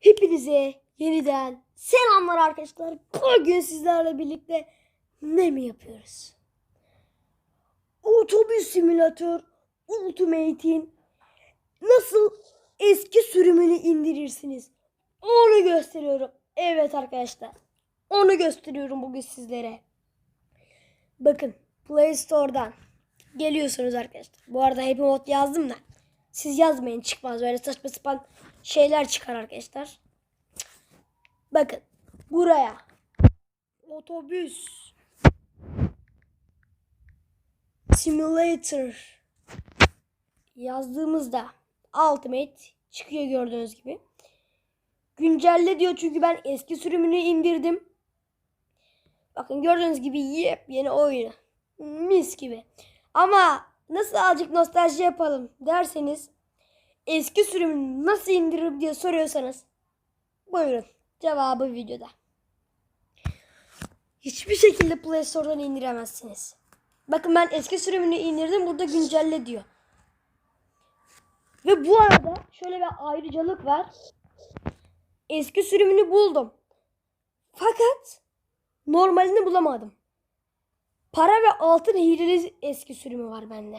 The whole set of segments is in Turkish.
Hepinize yeniden selamlar arkadaşlar. Bugün sizlerle birlikte ne mi yapıyoruz? Otobüs simülatör Ultimate'in nasıl eski sürümünü indirirsiniz? Onu gösteriyorum. Evet arkadaşlar. Onu gösteriyorum bugün sizlere. Bakın Play Store'dan geliyorsunuz arkadaşlar. Bu arada Happy Mode yazdım da. Siz yazmayın çıkmaz. Öyle saçma sapan şeyler çıkar arkadaşlar. Bakın buraya otobüs simulator yazdığımızda Ultimate çıkıyor gördüğünüz gibi. Güncelle diyor çünkü ben eski sürümünü indirdim. Bakın gördüğünüz gibi yepyeni oyunu. Mis gibi. Ama nasıl azıcık nostalji yapalım derseniz eski sürümünü nasıl indiririm diye soruyorsanız buyurun cevabı videoda. Hiçbir şekilde Play Store'dan indiremezsiniz. Bakın ben eski sürümünü indirdim burada güncelle diyor. Ve bu arada şöyle bir ayrıcalık var. Eski sürümünü buldum. Fakat normalini bulamadım. Para ve altın hileli eski sürümü var bende.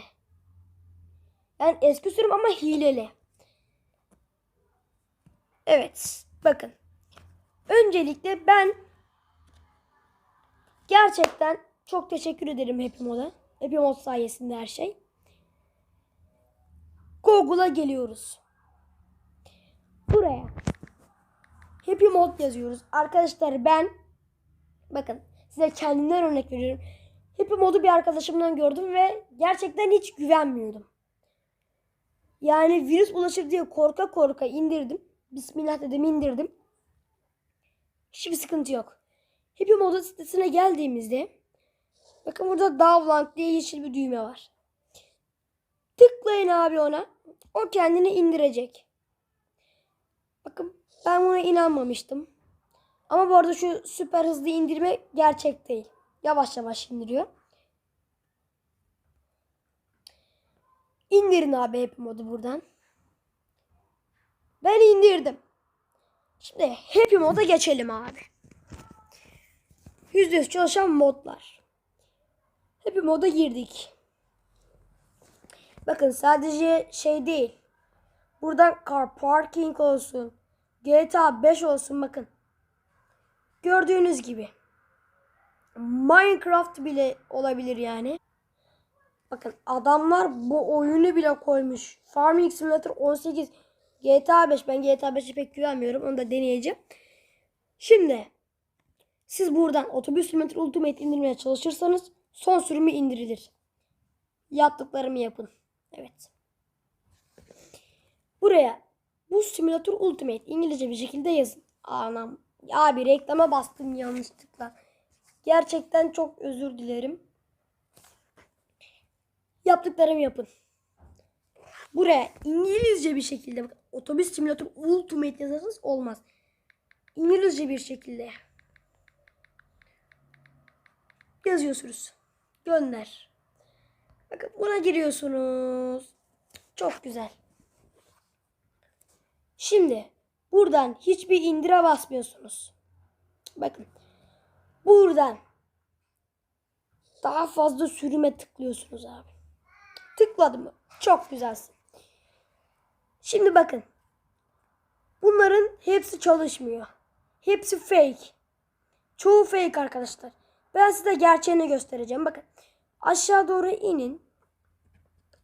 Yani eski sürüm ama hileli. Evet. Bakın. Öncelikle ben gerçekten çok teşekkür ederim Happy Mod'a. Happy Mod sayesinde her şey. Google'a geliyoruz. Buraya. Happy Mod yazıyoruz. Arkadaşlar ben bakın size kendimden örnek veriyorum. Happy Mod'u bir arkadaşımdan gördüm ve gerçekten hiç güvenmiyordum. Yani virüs ulaşır diye korka korka indirdim. Bismillah dedim indirdim. Hiçbir sıkıntı yok. Happy Moda sitesine geldiğimizde bakın burada download diye yeşil bir düğme var. Tıklayın abi ona. O kendini indirecek. Bakın ben buna inanmamıştım. Ama bu arada şu süper hızlı indirme gerçek değil. Yavaş yavaş indiriyor. İndirin abi Happy Mod'u buradan. Ben indirdim. Şimdi Happy Mod'a geçelim abi. %100 çalışan modlar. Happy Mod'a girdik. Bakın sadece şey değil. Buradan car parking olsun. GTA 5 olsun bakın. Gördüğünüz gibi. Minecraft bile olabilir yani. Bakın adamlar bu oyunu bile koymuş. Farming Simulator 18 GTA 5 ben GTA 5'e pek güvenmiyorum. Onu da deneyeceğim. Şimdi siz buradan Otobüs Simulator Ultimate indirmeye çalışırsanız son sürümü indirilir. Yaptıklarımı yapın. Evet. Buraya bu simülatör Ultimate İngilizce bir şekilde yazın. Anam. Abi reklama bastım yanlışlıkla. Gerçekten çok özür dilerim. Yaptıklarımı yapın. Buraya İngilizce bir şekilde bak, otobüs simülatör ultimate yazarsanız olmaz. İngilizce bir şekilde yazıyorsunuz. Gönder. Bakın buna giriyorsunuz. Çok güzel. Şimdi buradan hiçbir indire basmıyorsunuz. Bakın. Buradan daha fazla sürüme tıklıyorsunuz abi. Tıkladım mı? Çok güzelsin. Şimdi bakın. Bunların hepsi çalışmıyor. Hepsi fake. Çoğu fake arkadaşlar. Ben size gerçeğini göstereceğim. Bakın. Aşağı doğru inin.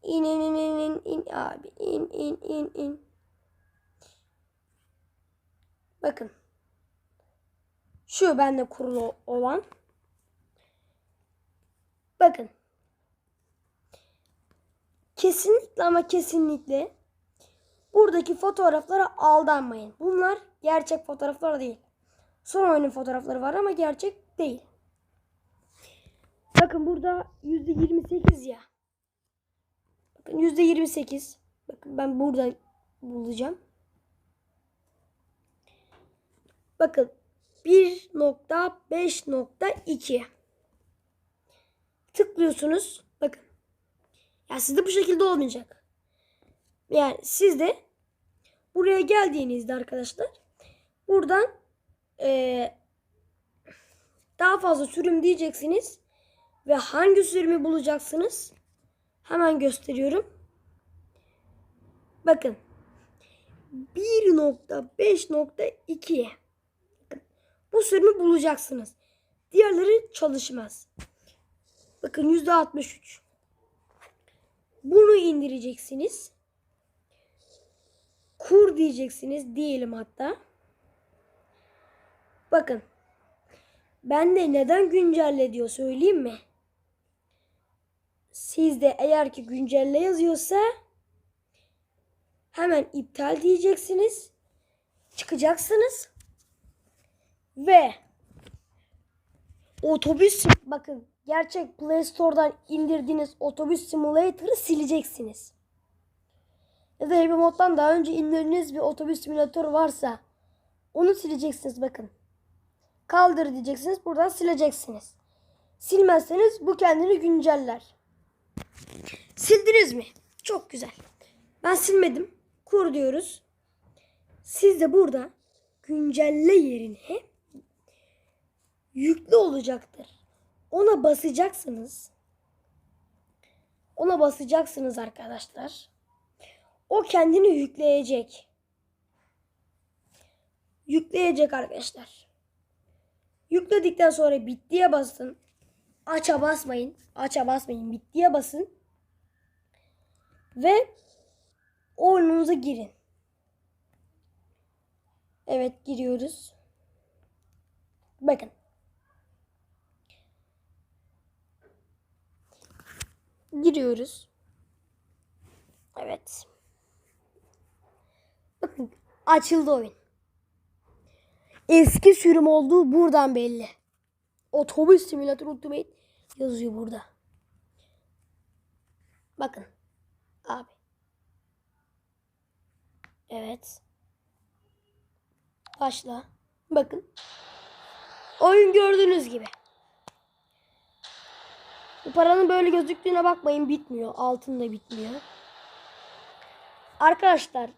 İn in in in in, in abi. İn in in in. Bakın. Şu bende kurulu olan. Bakın. Kesinlikle ama kesinlikle buradaki fotoğraflara aldanmayın. Bunlar gerçek fotoğraflar değil. Son oyunun fotoğrafları var ama gerçek değil. Bakın burada %28 ya. Bakın %28. Bakın ben buradan bulacağım. Bakın 1.5.2 tıklıyorsunuz. Bakın. Ya sizde bu şekilde olmayacak. Yani sizde buraya geldiğinizde arkadaşlar Buradan eee, daha fazla sürüm diyeceksiniz. Ve hangi sürümü bulacaksınız? Hemen gösteriyorum. Bakın. 1.5.2'ye. Bakın. Bu sürümü bulacaksınız. Diğerleri çalışmaz. Bakın %63. Bunu indireceksiniz. Kur diyeceksiniz diyelim hatta. Bakın. Ben de neden güncelle diyor söyleyeyim mi? Sizde eğer ki güncelle yazıyorsa hemen iptal diyeceksiniz. Çıkacaksınız. Ve otobüs bakın gerçek Play Store'dan indirdiğiniz otobüs simulator'ı sileceksiniz. Ya da Happy Mod'dan daha önce indirdiğiniz bir otobüs simülatör varsa onu sileceksiniz bakın. Kaldır diyeceksiniz. Buradan sileceksiniz. Silmezseniz bu kendini günceller. Sildiniz mi? Çok güzel. Ben silmedim. Kur diyoruz. Siz de burada güncelle yerine yüklü olacaktır. Ona basacaksınız. Ona basacaksınız arkadaşlar. O kendini yükleyecek. Yükleyecek arkadaşlar. Yükledikten sonra bittiye basın. Aça basmayın. Aça basmayın. Bittiye basın. Ve oyununuza girin. Evet giriyoruz. Bakın. Giriyoruz. Evet. Açıldı oyun. Eski sürüm olduğu buradan belli. Otobüs Simulator Ultimate yazıyor burada. Bakın. Abi. Evet. Başla. Bakın. Oyun gördüğünüz gibi. Bu paranın böyle gözüktüğüne bakmayın bitmiyor. Altında bitmiyor. Arkadaşlar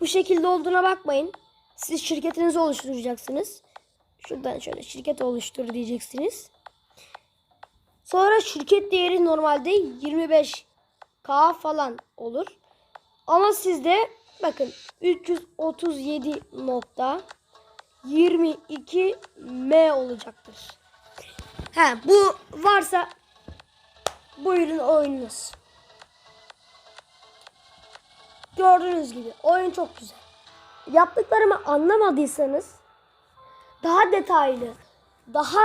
bu şekilde olduğuna bakmayın. Siz şirketinizi oluşturacaksınız. Şuradan şöyle şirket oluştur diyeceksiniz. Sonra şirket değeri normalde 25k falan olur. Ama sizde bakın 337.22 M olacaktır. He bu varsa buyurun oyununuz. Gördüğünüz gibi oyun çok güzel. Yaptıklarımı anlamadıysanız daha detaylı, daha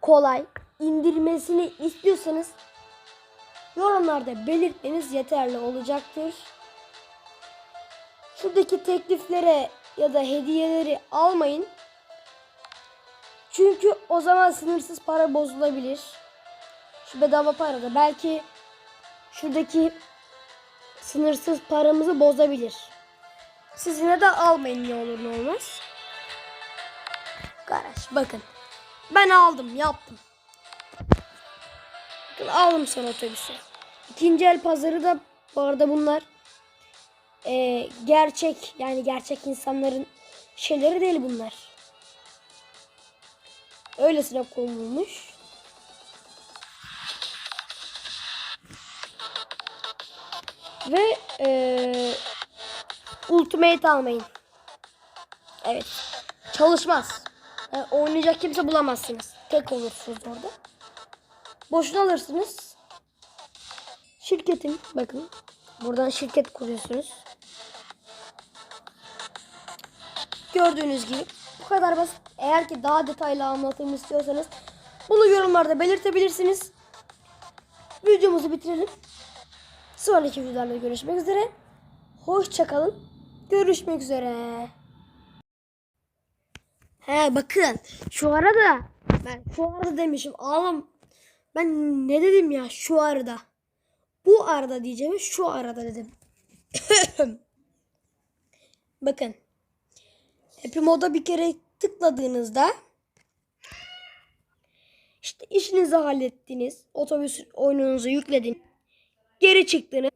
kolay indirmesini istiyorsanız yorumlarda belirtmeniz yeterli olacaktır. Şuradaki tekliflere ya da hediyeleri almayın. Çünkü o zaman sınırsız para bozulabilir. Şu bedava para da belki şuradaki sınırsız paramızı bozabilir. Siz yine de almayın ne olur ne olmaz. Garaj bakın. Ben aldım yaptım. Bakın aldım sonra otobüsü. İkinci el pazarı da bu arada bunlar eee, gerçek yani gerçek insanların şeyleri değil bunlar. Öylesine konulmuş. Ve eee Ultimate almayın. Evet. Çalışmaz. Yani oynayacak kimse bulamazsınız. Tek olursunuz orada. Boşuna alırsınız. Şirketin bakın. Buradan şirket kuruyorsunuz. Gördüğünüz gibi bu kadar basit. Eğer ki daha detaylı anlatım istiyorsanız bunu yorumlarda belirtebilirsiniz. Videomuzu bitirelim. Sonraki videolarda görüşmek üzere. Hoşçakalın. Görüşmek üzere. He bakın şu arada ben şu arada demişim ağlam ben ne dedim ya şu arada bu arada diyeceğim şu arada dedim. bakın Happy Mode'a bir kere tıkladığınızda işte işinizi hallettiniz. Otobüs oyununuzu yükledin. Geri çıktınız.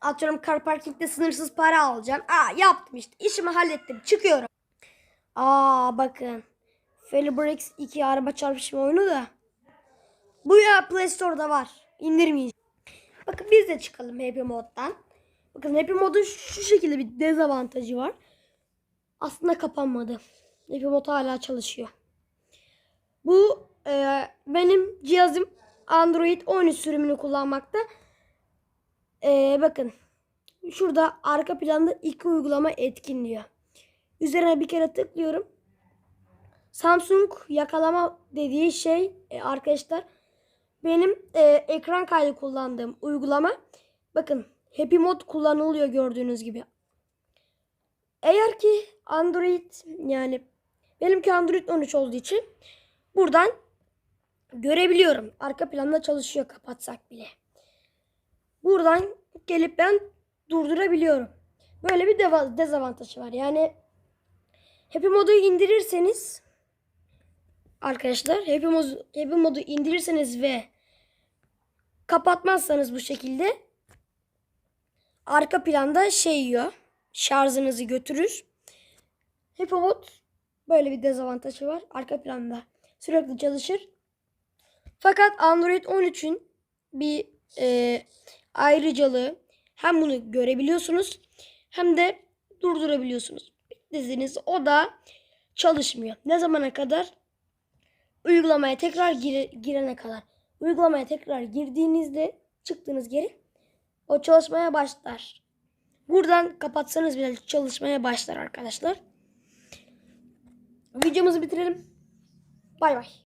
Atıyorum car parkingde sınırsız para alacağım. Aa yaptım işte. İşimi hallettim. Çıkıyorum. Aa bakın. Felibrix 2 araba çarpışma oyunu da. Bu ya Play Store'da var. İndirmeyeceğim. Bakın biz de çıkalım Happy Mode'dan. Bakın Happy Mode'un şu şekilde bir dezavantajı var. Aslında kapanmadı. Happy Mode hala çalışıyor. Bu e, benim cihazım Android 13 sürümünü kullanmakta. E, bakın şurada arka planda iki uygulama etkin diyor. Üzerine bir kere tıklıyorum. Samsung yakalama dediği şey e, arkadaşlar benim e, ekran kaydı kullandığım uygulama. Bakın Happy Mode kullanılıyor gördüğünüz gibi. Eğer ki Android yani benimki Android 13 olduğu için buradan görebiliyorum. Arka planda çalışıyor kapatsak bile. Buradan gelip ben durdurabiliyorum. Böyle bir dezavantajı var. Yani Happy Mode'u indirirseniz arkadaşlar Happy Mode'u, Happy Mode'u indirirseniz ve kapatmazsanız bu şekilde arka planda şey yiyor. Şarjınızı götürür. Happy Mode böyle bir dezavantajı var. Arka planda sürekli çalışır. Fakat Android 13'ün bir e, ayrıcalığı hem bunu görebiliyorsunuz hem de durdurabiliyorsunuz. Diziniz o da çalışmıyor. Ne zamana kadar? Uygulamaya tekrar gire- girene kadar. Uygulamaya tekrar girdiğinizde çıktığınız geri o çalışmaya başlar. Buradan kapatsanız bile çalışmaya başlar arkadaşlar. Videomuzu bitirelim. Bay bay.